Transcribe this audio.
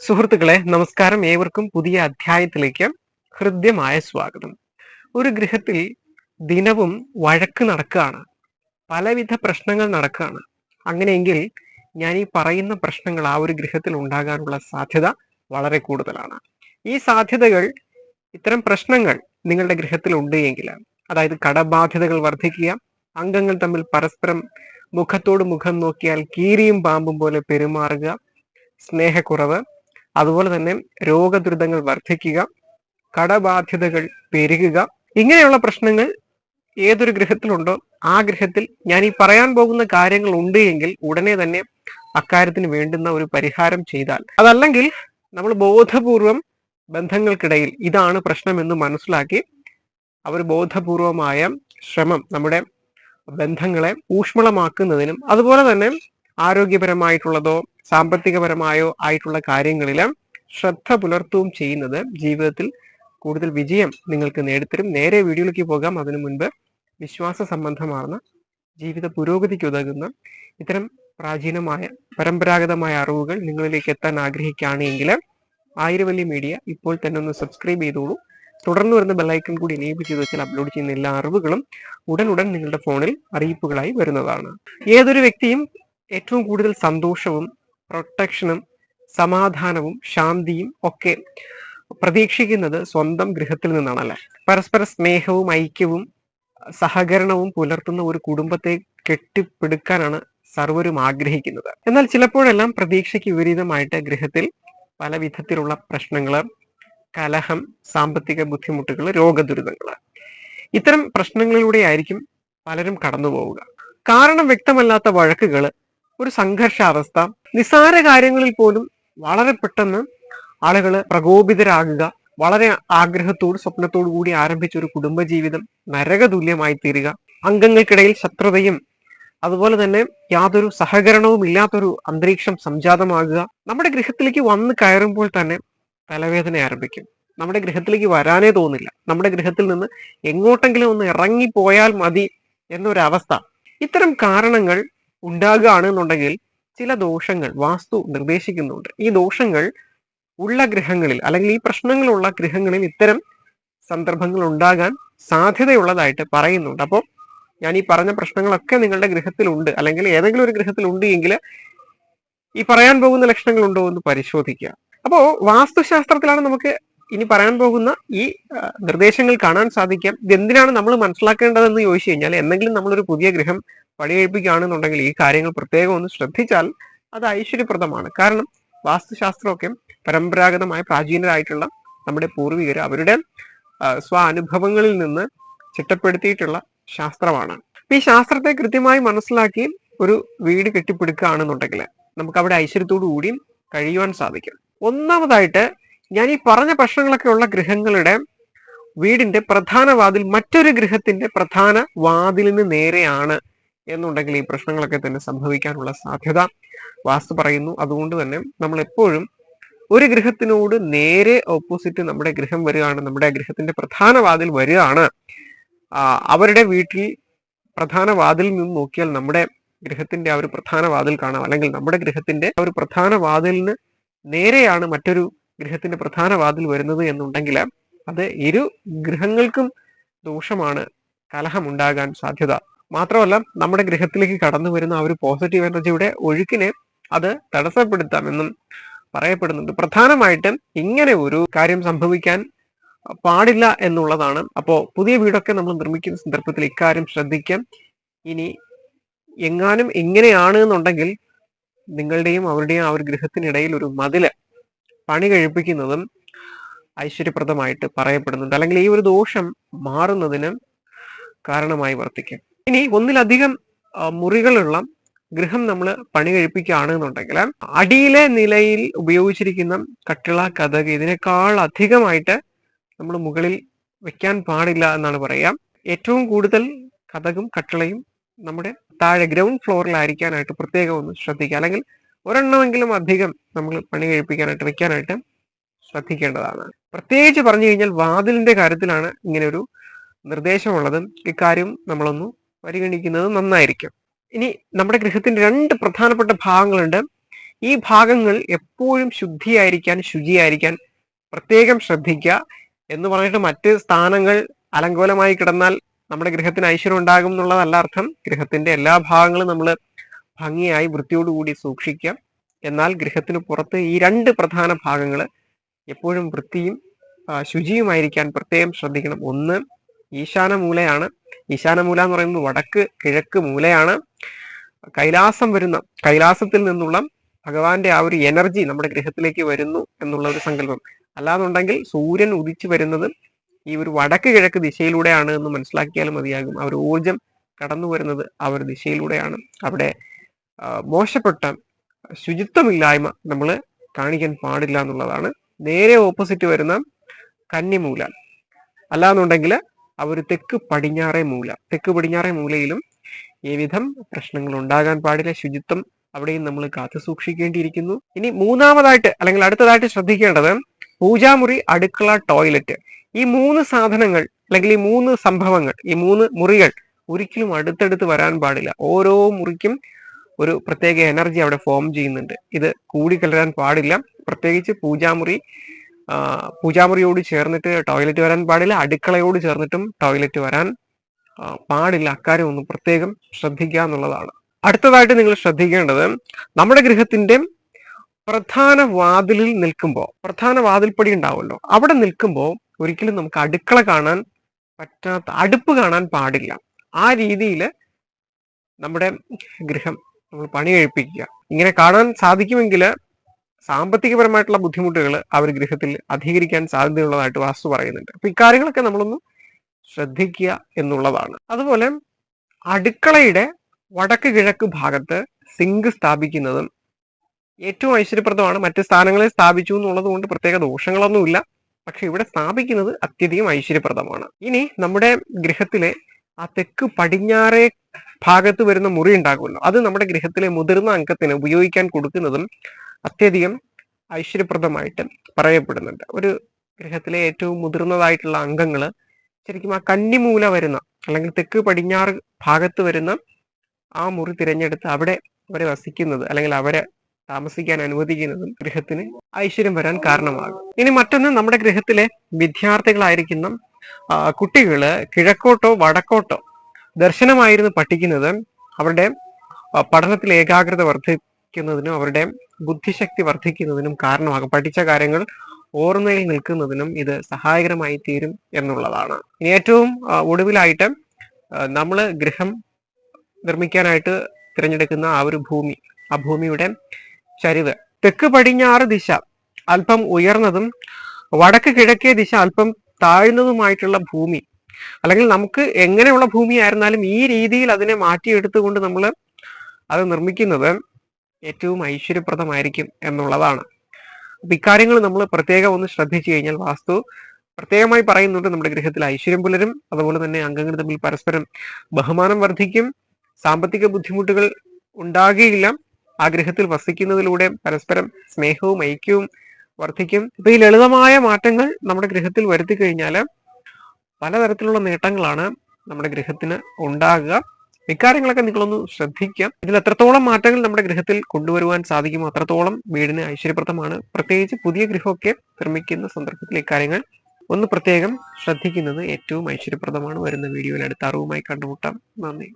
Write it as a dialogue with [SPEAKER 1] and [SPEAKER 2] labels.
[SPEAKER 1] സുഹൃത്തുക്കളെ നമസ്കാരം ഏവർക്കും പുതിയ അധ്യായത്തിലേക്ക് ഹൃദ്യമായ സ്വാഗതം. ഒരു ഗൃഹത്തിൽ ദിനവും വഴക്ക് നടക്കുകയാണ് പലവിധ പ്രശ്നങ്ങൾ നടക്കുകയാണ് അങ്ങനെയെങ്കിൽ ഞാൻ ഈ പറയുന്ന പ്രശ്നങ്ങൾ ആ ഒരു ഗൃഹത്തിൽ ഉണ്ടാകാനുള്ള സാധ്യത വളരെ കൂടുതലാണ്. ഈ സാധ്യതകൾ ഇത്തരം പ്രശ്നങ്ങൾ നിങ്ങളുടെ ഗൃഹത്തിൽ ഉണ്ട് എങ്കിൽ അതായത് കടബാധ്യതകൾ വർദ്ധിക്കുക അംഗങ്ങൾ തമ്മിൽ പരസ്പരം മുഖത്തോട് മുഖം നോക്കിയാൽ കീരിയും പാമ്പും പോലെ പെരുമാറുക സ്നേഹക്കുറവ് അതുപോലെ തന്നെ രോഗദുരിതങ്ങൾ വർദ്ധിക്കുക കടബാധ്യതകൾ പെരുകുക ഇങ്ങനെയുള്ള പ്രശ്നങ്ങൾ ഏതൊരു ഗൃഹത്തിലുണ്ടോ ആ ഗൃഹത്തിൽ ഞാൻ ഈ പറയാൻ പോകുന്ന കാര്യങ്ങൾ ഉണ്ട് എങ്കിൽ ഉടനെ തന്നെ അക്കാര്യത്തിന് വേണ്ടുന്ന ഒരു പരിഹാരം ചെയ്താൽ. അതല്ലെങ്കിൽ നമ്മൾ ബോധപൂർവം ബന്ധങ്ങൾക്കിടയിൽ ഇതാണ് പ്രശ്നമെന്ന് മനസ്സിലാക്കി അവർ ബോധപൂർവമായ ശ്രമം നമ്മുടെ ബന്ധങ്ങളെ ഊഷ്മളമാക്കുന്നതിനും അതുപോലെ തന്നെ ആരോഗ്യപരമായിട്ടുള്ളതോ സാമ്പത്തികപരമായോ ആയിട്ടുള്ള കാര്യങ്ങളിൽ ശ്രദ്ധ പുലർത്തുകയും ചെയ്യുന്നത് ജീവിതത്തിൽ കൂടുതൽ വിജയം നിങ്ങൾക്ക് നേടിത്തരും. നേരെ വീഡിയോയിലേക്ക് പോകാം. അതിനു മുൻപ് വിശ്വാസ സംബന്ധമാർന്ന ജീവിത പുരോഗതിക്ക് ഉതകുന്ന ഇത്തരം പ്രാചീനമായ പരമ്പരാഗതമായ അറിവുകൾ നിങ്ങളിലേക്ക് എത്താൻ ആഗ്രഹിക്കുകയാണെങ്കിൽ ആയിരവല്ലി മീഡിയ ഇപ്പോൾ തന്നെ ഒന്ന് സബ്സ്ക്രൈബ് ചെയ്തോളൂ. തുടർന്ന് വരുന്ന ബെല്ലൈക്കൺ കൂടി എനേബിൾ ചെയ്ത് വെച്ചാൽ അപ്ലോഡ് ചെയ്യുന്ന എല്ലാ അറിവുകളും ഉടൻ ഉടൻ നിങ്ങളുടെ ഫോണിൽ അറിയിപ്പുകളായി വരുന്നതാണ്. ഏതൊരു വ്യക്തിയും ഏറ്റവും കൂടുതൽ സന്തോഷവും പ്രൊട്ടക്ഷനും സമാധാനവും ശാന്തിയും ഒക്കെ പ്രതീക്ഷിക്കുന്നത് സ്വന്തം ഗൃഹത്തിൽ നിന്നാണല്ലേ? പരസ്പര സ്നേഹവും ഐക്യവും സഹകരണവും പുലർത്തുന്ന ഒരു കുടുംബത്തെ കെട്ടിപ്പിടുക്കാനാണ് സർവരും ആഗ്രഹിക്കുന്നത്. എന്നാൽ ചിലപ്പോഴെല്ലാം പ്രതീക്ഷയ്ക്ക് വിപരീതമായിട്ട് ഗൃഹത്തിൽ പല വിധത്തിലുള്ള പ്രശ്നങ്ങൾ കലഹം സാമ്പത്തിക ബുദ്ധിമുട്ടുകൾ രോഗദുരിതങ്ങൾ ഇത്തരം പ്രശ്നങ്ങളിലൂടെ ആയിരിക്കും പലരും കടന്നു പോവുക കാരണം വ്യക്തമല്ലാത്ത വഴക്കുകൾ ഒരു സംഘർഷാവസ്ഥ നിസ്സാര കാര്യങ്ങളിൽ പോലും വളരെ പെട്ടെന്ന് ആളുകൾ പ്രകോപിതരാകുക വളരെ ആഗ്രഹത്തോട് സ്വപ്നത്തോടു കൂടി ആരംഭിച്ച ഒരു കുടുംബജീവിതം നരകതുല്യമായി തീരുക. അംഗങ്ങൾക്കിടയിൽ ശത്രുതയും അതുപോലെ തന്നെ യാതൊരു സഹകരണവും ഇല്ലാത്തൊരു അന്തരീക്ഷം സംജാതമാകുക. നമ്മുടെ ഗൃഹത്തിലേക്ക് വന്ന് കയറുമ്പോൾ തന്നെ തലവേദന ആരംഭിക്കും. നമ്മുടെ ഗൃഹത്തിലേക്ക് വരാനേ തോന്നില്ല. നമ്മുടെ ഗൃഹത്തിൽ നിന്ന് എങ്ങോട്ടെങ്കിലും ഒന്ന് ഇറങ്ങിപ്പോയാൽ മതി എന്നൊരവസ്ഥ. ഇത്തരം കാരണങ്ങൾ ഉണ്ടാകുകയാണെന്നുണ്ടെങ്കിൽ ചില ദോഷങ്ങൾ വാസ്തു നിർദ്ദേശിക്കുന്നുണ്ട്. ഈ ദോഷങ്ങൾ ഉള്ള ഗ്രഹങ്ങളിൽ അല്ലെങ്കിൽ ഈ പ്രശ്നങ്ങളുള്ള ഗ്രഹങ്ങളിൽ ഇത്തരം സന്ദർഭങ്ങൾ ഉണ്ടാകാൻ സാധ്യതയുള്ളതായിട്ട് പറയുന്നുണ്ട്. അപ്പോൾ ഞാൻ ഈ പറഞ്ഞ പ്രശ്നങ്ങളൊക്കെ നിങ്ങളുടെ ഗൃഹത്തിലുണ്ട് അല്ലെങ്കിൽ ഏതെങ്കിലും ഒരു ഗൃഹത്തിലുണ്ട് എങ്കിൽ ഈ പറയാൻ പോകുന്ന ലക്ഷണങ്ങൾ ഉണ്ടോ എന്ന് പരിശോധിക്കുക. അപ്പോൾ വാസ്തുശാസ്ത്രത്തിലാണ് നമുക്ക് ഇനി പറയാൻ പോകുന്ന ഈ നിർദ്ദേശങ്ങൾ കാണാൻ സാധിക്കാം. ഇതെന്തിനാണ് നമ്മൾ മനസ്സിലാക്കേണ്ടതെന്ന് ചോദിച്ചു കഴിഞ്ഞാൽ എന്തെങ്കിലും നമ്മളൊരു പുതിയ ഗൃഹം പണികഴിപ്പിക്കുകയാണെന്നുണ്ടെങ്കിൽ ഈ കാര്യങ്ങൾ പ്രത്യേകം ഒന്ന് ശ്രദ്ധിച്ചാൽ അത് ഐശ്വര്യപ്രദമാണ്. കാരണം വാസ്തുശാസ്ത്രമൊക്കെ പരമ്പരാഗതമായ പ്രാചീനരായിട്ടുള്ള നമ്മുടെ പൂർവികർ അവരുടെ സ്വാനുഭവങ്ങളിൽ നിന്ന് ചിട്ടപ്പെടുത്തിയിട്ടുള്ള ശാസ്ത്രമാണ്. ഈ ശാസ്ത്രത്തെ കൃത്യമായി മനസ്സിലാക്കി ഒരു വീട് കെട്ടിപ്പിടുക്കുകയാണെന്നുണ്ടെങ്കിൽ നമുക്ക് അവിടെ ഐശ്വര്യത്തോടു കൂടി കഴിയുവാൻ സാധിക്കും. ഒന്നാമതായിട്ട് ഞാൻ ഈ പറഞ്ഞ പ്രശ്നങ്ങളൊക്കെ ഉള്ള ഗൃഹങ്ങളുടെ വീടിന്റെ പ്രധാന വാതിൽ മറ്റൊരു ഗൃഹത്തിന്റെ പ്രധാന വാതിലിന് നേരെയാണ് എന്നുണ്ടെങ്കിൽ ഈ പ്രശ്നങ്ങളൊക്കെ തന്നെ സംഭവിക്കാനുള്ള സാധ്യത വാസ്തു പറയുന്നു. അതുകൊണ്ട് തന്നെ നമ്മൾ എപ്പോഴും ഒരു ഗൃഹത്തിനോട് നേരെ ഓപ്പോസിറ്റ് നമ്മുടെ ഗൃഹം വരികയാണ് നമ്മുടെ ഗൃഹത്തിന്റെ പ്രധാന വാതിൽ വരികയാണ്. അവരുടെ വീട്ടിൽ പ്രധാന വാതിൽ നിന്ന് നോക്കിയാൽ നമ്മുടെ ഗൃഹത്തിന്റെ ആ ഒരു പ്രധാന വാതിൽ കാണാം. അല്ലെങ്കിൽ നമ്മുടെ ഗൃഹത്തിന്റെ ആ ഒരു പ്രധാന വാതിലിന് നേരെയാണ് മറ്റൊരു ഗൃഹത്തിന്റെ പ്രധാന വാതിൽ വരുന്നത് എന്നുണ്ടെങ്കിൽ അത് ഇരു ഗൃഹങ്ങൾക്കും ദോഷമാണ് കലഹമുണ്ടാകാൻ സാധ്യത. മാത്രമല്ല നമ്മുടെ ഗ്രഹത്തിലേക്ക് കടന്നു വരുന്ന ആ ഒരു പോസിറ്റീവ് എനർജിയുടെ ഒഴുക്കിനെ അത് തടസ്സപ്പെടുത്താമെന്നും പറയപ്പെടുന്നുണ്ട്. പ്രധാനമായിട്ടും ഇങ്ങനെ ഒരു കാര്യം സംഭവിക്കാൻ പാടില്ല എന്നുള്ളതാണ്. അപ്പോൾ പുതിയ വീടൊക്കെ നമ്മൾ നിർമ്മിക്കുന്ന സന്ദർഭത്തിൽ ഇക്കാര്യം ശ്രദ്ധിക്കാം. ഇനി എങ്ങാനും എങ്ങനെയാണ് എന്നുണ്ടെങ്കിൽ നിങ്ങളുടെയും അവരുടെയും ആ ഒരു ഗൃഹത്തിനിടയിൽ ഒരു മതിൽ പണി കഴിപ്പിക്കുന്നതും ഐശ്വര്യപ്രദമായിട്ട് പറയപ്പെടുന്നുണ്ട്. അല്ലെങ്കിൽ ഈ ഒരു ദോഷം മാറുന്നതിന് കാരണമായി വർത്തിക്കും. ഇനി ഒന്നിലധികം മുറികളുള്ള ഗൃഹം നമ്മൾ പണി കഴിപ്പിക്കുകയാണെന്നുണ്ടെങ്കിൽ അടിയിലെ നിലയിൽ ഉപയോഗിച്ചിരിക്കുന്ന കട്ടിള കഥക് ഇതിനേക്കാൾ അധികമായിട്ട് നമ്മൾ മുകളിൽ വെക്കാൻ പാടില്ല എന്നാണ് പറയാം ഏറ്റവും കൂടുതൽ കഥകും കട്ടിളയും നമ്മുടെ താഴെ ഗ്രൗണ്ട് ഫ്ലോറിലായിരിക്കാനായിട്ട് പ്രത്യേകം ഒന്ന് ശ്രദ്ധിക്കുക. അല്ലെങ്കിൽ ഒരെണ്ണമെങ്കിലും അധികം നമ്മൾ പണി കഴിപ്പിക്കാനായിട്ട് വെക്കാനായിട്ട് ശ്രദ്ധിക്കേണ്ടതാണ്. പ്രത്യേകിച്ച് പറഞ്ഞു കഴിഞ്ഞാൽ വാതിലിന്റെ കാര്യത്തിലാണ് ഇങ്ങനെ ഒരു നിർദ്ദേശമുള്ളത്. ഇക്കാര്യം നമ്മളൊന്ന് പരിഗണിക്കുന്നത് നന്നായിരിക്കും. ഇനി നമ്മുടെ ഗൃഹത്തിന്റെ രണ്ട് പ്രധാനപ്പെട്ട ഭാഗങ്ങളുണ്ട്. ഈ ഭാഗങ്ങൾ എപ്പോഴും ശുദ്ധിയായിരിക്കാൻ ശുചിയായിരിക്കാൻ പ്രത്യേകം ശ്രദ്ധിക്കുക. എന്ന് പറഞ്ഞിട്ട് മറ്റ് സ്ഥാനങ്ങൾ അലങ്കോലമായി കിടന്നാൽ നമ്മുടെ ഗൃഹത്തിന് ഐശ്വര്യം ഉണ്ടാകും എന്നുള്ളതല്ല അർത്ഥം. ഗൃഹത്തിന്റെ എല്ലാ ഭാഗങ്ങളും നമ്മൾ ഭംഗിയായി വൃത്തിയോടുകൂടി സൂക്ഷിക്കാം എന്നാൽ ഗൃഹത്തിന് പുറത്ത് ഈ രണ്ട് പ്രധാന ഭാഗങ്ങൾ എപ്പോഴും വൃത്തിയും ശുചിയുമായിരിക്കാൻ പ്രത്യേകം ശ്രദ്ധിക്കണം. ഒന്ന് ഈശാന മൂലയാണ് ഈശാന മൂല എന്ന് പറയുന്നത് വടക്ക് കിഴക്ക് മൂലയാണ്. കൈലാസം വരുന്ന കൈലാസത്തിൽ നിന്നുള്ള ഭഗവാന്റെ ആ ഒരു എനർജി നമ്മുടെ ഗൃഹത്തിലേക്ക് വരുന്നു എന്നുള്ള ഒരു സങ്കല്പം. അല്ലാന്നുണ്ടെങ്കിൽ സൂര്യൻ ഉദിച്ചു വരുന്നത് ഈ ഒരു വടക്ക് കിഴക്ക് ദിശയിലൂടെയാണ് എന്ന് മനസ്സിലാക്കിയാൽ മതിയാകും. ആ ഒരു ഊർജം കടന്നു വരുന്നത് ആ ഒരു ദിശയിലൂടെയാണ്. അവിടെ മോശപ്പെട്ട ശുചിത്വമില്ലായ്മ നമ്മൾ കാണിക്കാൻ പാടില്ല എന്നുള്ളതാണ്. നേരെ ഓപ്പോസിറ്റ് വരുന്ന കന്നിമൂല. അല്ലാന്നുണ്ടെങ്കിൽ അവർ തെക്ക് പടിഞ്ഞാറേ മൂല. തെക്ക് പടിഞ്ഞാറേ മൂലയിലും ഏവിധം പ്രശ്നങ്ങൾ ഉണ്ടാകാൻ പാടില്ല. ശുചിത്വം അവിടെയും നമ്മൾ കാത്തു സൂക്ഷിക്കേണ്ടിയിരിക്കുന്നു. ഇനി മൂന്നാമതായിട്ട് അല്ലെങ്കിൽ അടുത്തതായിട്ട് ശ്രദ്ധിക്കേണ്ടത് പൂജാമുറി അടുക്കള ടോയ്ലറ്റ് ഈ മൂന്ന് സാധനങ്ങൾ അല്ലെങ്കിൽ ഈ മൂന്ന് സംഭവങ്ങൾ ഈ മൂന്ന് മുറികൾ ഒരിക്കലും അടുത്തടുത്ത് വരാൻ പാടില്ല. ഓരോ മുറിക്കും ഒരു പ്രത്യേക എനർജി അവിടെ ഫോം ചെയ്യുന്നുണ്ട്. ഇത് കൂടിക്കലരാൻ പാടില്ല. പ്രത്യേകിച്ച് പൂജാമുറി പൂജാമുറിയോട് ചേർന്നിട്ട് ടോയ്ലറ്റ് വരാൻ പാടില്ല. അടുക്കളയോട് ചേർന്നിട്ടും ടോയ്ലറ്റ് വരാൻ പാടില്ല. അക്കാര്യം ഒന്ന് പ്രത്യേകം ശ്രദ്ധിക്കുക എന്നുള്ളതാണ്. അടുത്തതായിട്ട് നിങ്ങൾ ശ്രദ്ധിക്കേണ്ടത് നമ്മുടെ ഗൃഹത്തിന്റെ പ്രധാന വാതിലിൽ നിൽക്കുമ്പോൾ പ്രധാന വാതിൽപ്പടി ഉണ്ടാവുമല്ലോ. അവിടെ നിൽക്കുമ്പോൾ ഒരിക്കലും നമുക്ക് അടുക്കള കാണാൻ പറ്റാത്ത അടുപ്പ് കാണാൻ പാടില്ല. ആ രീതിയിൽ നമ്മുടെ ഗൃഹം നമ്മൾ പണി കഴിപ്പിക്കുക ഇങ്ങനെ കാണാൻ സാധിക്കുമെങ്കിൽ സാമ്പത്തികപരമായിട്ടുള്ള ബുദ്ധിമുട്ടുകൾ അവർ ഗൃഹത്തിൽ അധികരിക്കാൻ സാധ്യതയുള്ളതായിട്ട് വാസ്തു പറയുന്നുണ്ട്. അപ്പൊ ഇക്കാര്യങ്ങളൊക്കെ നമ്മളൊന്ന് ശ്രദ്ധിക്കുക എന്നുള്ളതാണ്. അതുപോലെ അടുക്കളയുടെ വടക്ക് കിഴക്ക് ഭാഗത്ത് സിങ്ക് സ്ഥാപിക്കുന്നതും ഏറ്റവും ഐശ്വര്യപ്രദമാണ്. മറ്റ് സ്ഥാനങ്ങളിൽ സ്ഥാപിച്ചു എന്നുള്ളത് കൊണ്ട് പ്രത്യേക ദോഷങ്ങളൊന്നുമില്ല. പക്ഷെ ഇവിടെ സ്ഥാപിക്കുന്നത് അത്യധികം ഐശ്വര്യപ്രദമാണ്. ഇനി നമ്മുടെ ഗൃഹത്തിലെ ആ തെക്ക് പടിഞ്ഞാറേ ഭാഗത്ത് വരുന്ന മുറി ഉണ്ടാകുമല്ലോ. അത് നമ്മുടെ ഗൃഹത്തിലെ മുതിർന്ന അംഗത്തിന് ഉപയോഗിക്കാൻ കൊടുക്കുന്നതും അത്യധികം ഐശ്വര്യപ്രദമായിട്ട് പറയപ്പെടുന്നുണ്ട്. ഒരു ഗ്രഹത്തിലെ ഏറ്റവും മുതിർന്നതായിട്ടുള്ള അംഗങ്ങൾ ശരിക്കും ആ കന്നിമൂല വരുന്ന അല്ലെങ്കിൽ തെക്ക് പടിഞ്ഞാറ് ഭാഗത്ത് വരുന്ന ആ മുറി തിരഞ്ഞെടുത്ത് അവിടെ അവരെ വസിക്കുന്നത് അല്ലെങ്കിൽ അവരെ താമസിക്കാൻ അനുവദിക്കുന്നതും ഗൃഹത്തിന് ഐശ്വര്യം വരാൻ കാരണമാകും. ഇനി മറ്റൊന്ന് നമ്മുടെ ഗൃഹത്തിലെ വിദ്യാർത്ഥികളായിരിക്കുന്ന കുട്ടികൾ കിഴക്കോട്ടോ വടക്കോട്ടോ ദർശനമായിരുന്നു പഠിക്കുന്നത്. അവരുടെ പഠനത്തിൽ ഏകാഗ്രത വർദ്ധിക്കുന്നതിനും അവരുടെ ബുദ്ധിശക്തി വർദ്ധിക്കുന്നതിനും കാരണമാകും. പഠിച്ച കാര്യങ്ങൾ ഓർമ്മയിൽ നിൽക്കുന്നതിനും ഇത് സഹായകരമായി തീരും എന്നുള്ളതാണ്. ഏറ്റവും ഒടുവിലായിട്ട് നമ്മൾ ഗൃഹം നിർമ്മിക്കാനായിട്ട് തിരഞ്ഞെടുക്കുന്ന ആ ഒരു ഭൂമി ആ ഭൂമിയുടെ ചരിവ്. തെക്ക് പടിഞ്ഞാറ് ദിശ അല്പം ഉയർന്നതും വടക്ക് കിഴക്കേ ദിശ അല്പം താഴ്ന്നതുമായിട്ടുള്ള ഭൂമി. അല്ലെങ്കിൽ നമുക്ക് എങ്ങനെയുള്ള ഭൂമി ആയിരുന്നാലും ഈ രീതിയിൽ അതിനെ മാറ്റിയെടുത്തുകൊണ്ട് നമ്മൾ അത് നിർമ്മിക്കുന്നത് ഏറ്റവും ഐശ്വര്യപ്രദമായിരിക്കും എന്നുള്ളതാണ്. അപ്പൊ ഇക്കാര്യങ്ങൾ നമ്മൾ പ്രത്യേകം ഒന്ന് ശ്രദ്ധിച്ചു കഴിഞ്ഞാൽ വാസ്തു പ്രത്യേകമായി പറയുന്നുണ്ട് നമ്മുടെ ഗൃഹത്തിൽ ഐശ്വര്യം പുലരും അതുപോലെ തന്നെ അംഗങ്ങൾ തമ്മിൽ പരസ്പരം ബഹുമാനം വർദ്ധിക്കും സാമ്പത്തിക ബുദ്ധിമുട്ടുകൾ ഉണ്ടാകുകയില്ല ആ ഗൃഹത്തിൽ വസിക്കുന്നതിലൂടെ പരസ്പരം സ്നേഹവും ഐക്യവും വർദ്ധിക്കും. ഇപ്പൊ ഈ ലളിതമായ മാറ്റങ്ങൾ നമ്മുടെ ഗൃഹത്തിൽ വരുത്തി കഴിഞ്ഞാൽ പലതരത്തിലുള്ള നേട്ടങ്ങളാണ് നമ്മുടെ ഗൃഹത്തിന് ഉണ്ടാകുക. ഇക്കാര്യങ്ങളൊക്കെ നിങ്ങളൊന്ന് ശ്രദ്ധിക്കാം. ഇതിൽ എത്രത്തോളം മാറ്റങ്ങൾ നമ്മുടെ ഗൃഹത്തിൽ കൊണ്ടുവരുവാൻ സാധിക്കുമോ അത്രത്തോളം വീടിന് ഐശ്വര്യപ്രദമാണ്. പ്രത്യേകിച്ച് പുതിയ ഗൃഹമൊക്കെ നിർമ്മിക്കുന്ന സന്ദർഭത്തിൽ ഇക്കാര്യങ്ങൾ ഒന്ന് പ്രത്യേകം ശ്രദ്ധിക്കുന്നത് ഏറ്റവും ഐശ്വര്യപ്രദമാണ്. വരുന്ന വീഡിയോയിൽ അടുത്ത അറിവുമായി കണ്ടുമുട്ടാം. നന്ദി.